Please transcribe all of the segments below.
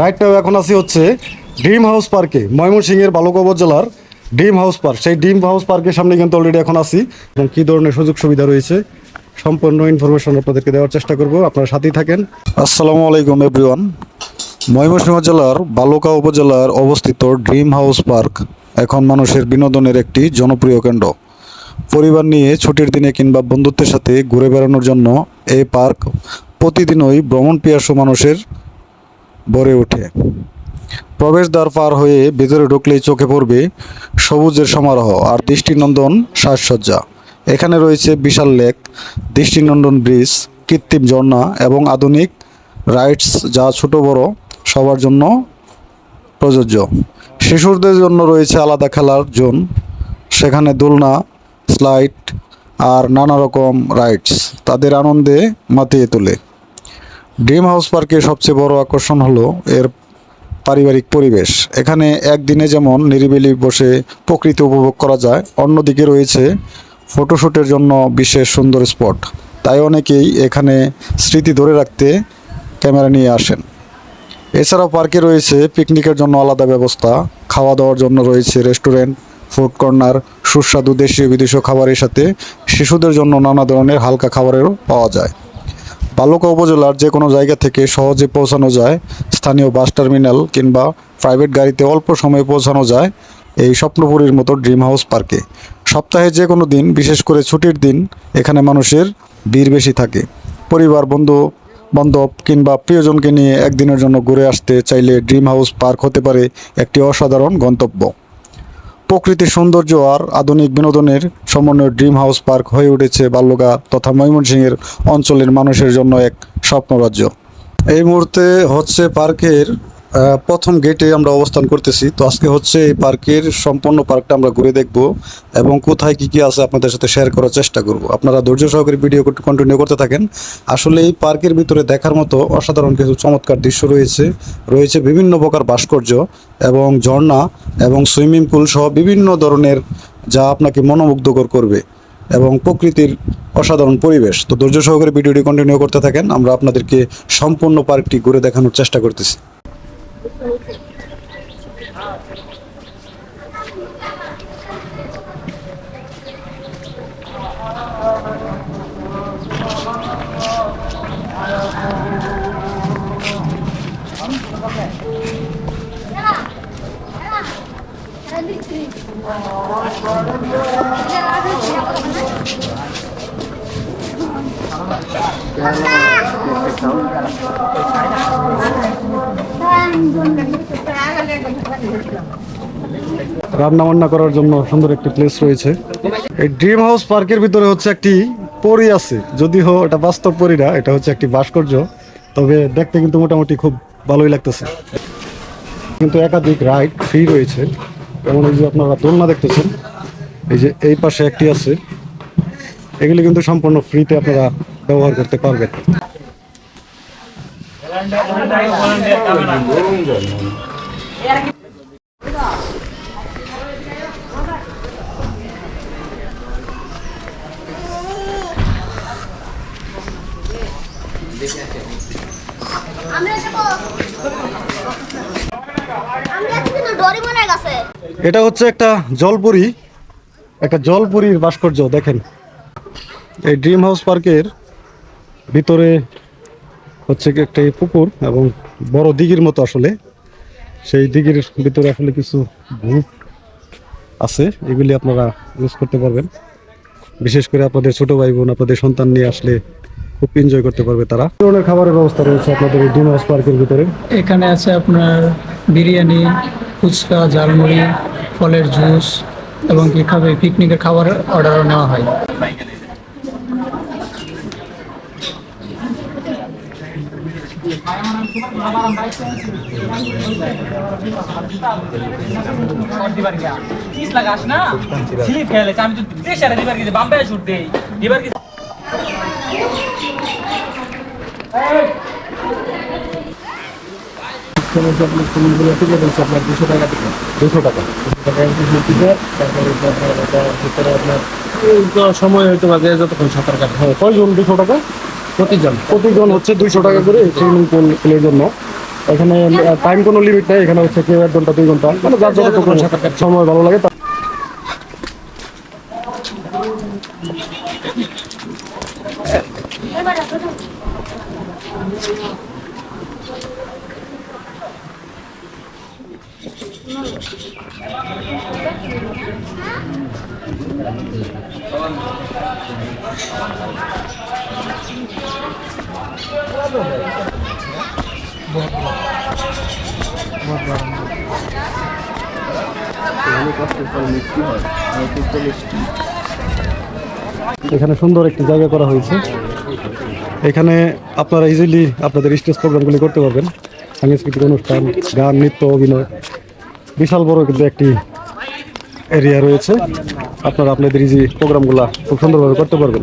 রাইটটাও এখন আছি হচ্ছে ড্রিম হাউস পার্কে ময়মনসিংহের বালুকা উপজেলার ড্রিম হাউস পার্ক সেই ড্রিম হাউস পার্কের সামনে কিন্তু অলরেডি এখন আছি। এবং কী ধরনের সুযোগ সুবিধা রয়েছে, সম্পূর্ণ ইনফরমেশন আপনাদেরকে দেওয়ার চেষ্টা করব। আপনারা সাথেই থাকেন। আসসালামু আলাইকুম এভরিওয়ান ময়মনসিংহ জেলার বালুকা উপজেলার অবস্থিত ড্রিম হাউস পার্ক এখন মানুষের বিনোদনের একটি জনপ্রিয় কেন্দ্র। পরিবার নিয়ে ছুটির দিনে কিংবা বন্ধুত্বের সাথে ঘুরে বেড়ানোর জন্য এই পার্ক প্রতিদিনই ভ্রমণ পিয়াসু মানুষের ভরে ওঠে। প্রবেশদ্বার পার হয়ে ভেতরে ঢুকলেই চোখে পড়বে সবুজের সমারোহ আর দৃষ্টিনন্দন সাজসজ্জা। এখানে রয়েছে বিশাল লেক, দৃষ্টিনন্দন ব্রিজ, কৃত্রিম ঝর্ণা এবং আধুনিক রাইডস যা ছোট বড়, সবার জন্য প্রযোজ্য। শিশুদের জন্য রয়েছে আলাদা খেলার জোন, সেখানে দোলনা, স্লাইড আর নানা রকম রাইডস তাদের আনন্দে মাতিয়ে তোলে। ড্রিম হাউস পার্কের সবচেয়ে বড় আকর্ষণ হলো এর পারিবারিক পরিবেশ। এখানে একদিনে যেমন নিরিবিলি বসে প্রকৃতি উপভোগ করা যায়, অন্যদিকে রয়েছে ফটোশ্যুটের জন্য বিশেষ সুন্দর স্পট। তাই অনেকেই এখানে স্মৃতি ধরে রাখতে ক্যামেরা নিয়ে আসেন। এছাড়াও পার্কে রয়েছে পিকনিকের জন্য আলাদা ব্যবস্থা খাওয়া দাওয়ার জন্য রয়েছে রেস্টুরেন্ট, ফুড কর্নার, সুস্বাদু দেশীয় বিদেশীয় খাবারের সাথে শিশুদের জন্য নানা ধরনের হালকা খাবারেরও পাওয়া যায়। বালুকা উপজেলার যে কোনো জায়গা থেকে সহজে পৌঁছানো যায়, স্থানীয় বাস টার্মিনাল কিংবা প্রাইভেট গাড়িতে অল্প সময়ে পৌঁছানো যায় এই স্বপ্নপুরীর মতো ড্রিম হাউস পার্কে। সপ্তাহে যে কোনো দিন, বিশেষ করে ছুটির দিন, এখানে মানুষের ভিড় বেশি থাকে। পরিবার, বন্ধু, বান্ধব কিংবা প্রিয়জনকে নিয়ে একদিনের জন্য ঘুরে আসতে চাইলে ড্রিম হাউস পার্ক হতে পারে একটি অসাধারণ গন্তব্য। প্রকৃতির সৌন্দর্য আর আধুনিক বিনোদনের সমন্বয় ড্রিম হাউস পার্ক হয়ে উঠেছে বাল্যগা তথা ময়মনসিংহের অঞ্চলের মানুষের জন্য এক স্বপ্নরাজ্য। এই মুহূর্তে হচ্ছে পার্কের প্রথম গেটে আমরা অবস্থান করতেছি। তো আজকে হচ্ছে এই পার্কের সম্পূর্ণ পার্কটা আমরা ঘুরে দেখব এবং কোথায় কি কি আছে আপনাদের সাথে শেয়ার করার চেষ্টা করব। আপনারা ধৈর্য সহকারে ভিডিও কন্টিনিউ করতে থাকেন। আসলে এই পার্কের ভিতরে দেখার মতো অসাধারণ কিছু চমৎকার দৃশ্য রয়েছে। রয়েছে বিভিন্ন প্রকার ভাস্কর্য এবং ঝর্ণা এবং সুইমিং পুল সহ বিভিন্ন ধরনের যা আপনাকে মনোমুগ্ধকর করবে এবং প্রকৃতির অসাধারণ পরিবেশ। তো ধৈর্য সহকারে ভিডিওটি কন্টিনিউ করতে থাকেন। আমরা আপনাদেরকে সম্পূর্ণ পার্কটি ঘুরে দেখানোর চেষ্টা করতেছি। 来了，来了，来了！来了，来了！来了，来了！来了，来了！来了，来！রান্না বান্না করার জন্য সুন্দর একটি প্লেস রয়েছে। এই ড্রিম হাউস পার্কের ভিতরে হচ্ছে একটি পরি আছে। যদিও এটা বাস্তব পরি না, এটা হচ্ছে একটি ভাস্কর্য, তবে দেখতে কিন্তু মোটামুটি খুব ভালোই লাগতেছে। কিন্তু একাধিক রাইড ফ্রি রয়েছে। যেমন এই যে আপনারা দোলনা দেখতেছেন, এই যে এই পাশে একটি আছে। এগুলি কিন্তু সম্পূর্ণ ফ্রিতে আপনারা ব্যবহার করতে পারবেন এটা হচ্ছে একটা জলপুরি, একটা জলপুরির ভাস্কর্য, দেখেন। এই ড্রিম হাউস পার্কের ভিতরে হচ্ছে কি একটা পুকুর এবং বড় দিঘির মতো আসলে। সেই দিঘির ভিতরে আসলে কিছু ভূত আছে, এগুলি আপনারা ইউজ করতে পারবেন। বিশেষ করে আপনাদের ছোট ভাই বোন আপনাদের সন্তান নিয়ে আসলে খুব এনজয় করতে পারবে তারা। ধরনের খাবারের ব্যবস্থা রয়েছে আপনাদের ড্রিম হাউস পার্কের ভিতরে? এখানে আছে আপনার বিরিয়ানি, ফুচকা, ঝালমুড়ি, ফলের জুস এবং কি খাবে পিকনিকের খাবার অর্ডারও নেওয়া হয়। तीस लगास ना सिली फैले আমি তো দেশে দিবার গেছে বাম্বে শুট দেই দিবার গেছে আপনার দুশো টাকা দুশো টাকা সময় হইতে পারে যতক্ষণ সাঁতার কাটে কয়জন দুশো টাকা প্রতিজন। প্রতিজন হচ্ছে দুইশো টাকা করে সুইমিং পুল পুলের জন্য। এখানে টাইম কোনো লিমিট নেই, এখানে হচ্ছে কেউ এক ঘণ্টা দুই ঘণ্টা মানে যার যত সময় ভালো লাগে তা- এখানে সুন্দর একটি জায়গা করা হয়েছে। এখানে আপনারা ইজিলি আপনাদের স্টেজ প্রোগ্রামগুলি করতে পারবেন। সাংস্কৃতিক অনুষ্ঠান, গান, নৃত্য, অভিনয়। বিশাল বড় কিন্তু একটি এরিয়া রয়েছে। আপনারা আপনাদের ইজি প্রোগ্রামগুলো খুব সুন্দরভাবে করতে পারবেন।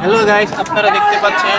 হ্যালো গাইস আপনারা দেখতে পাচ্ছেন।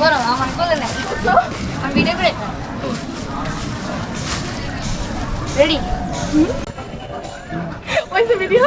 বড় আমার বলে না আমি ভিডিও করে রেডি ওইসে ভিডিও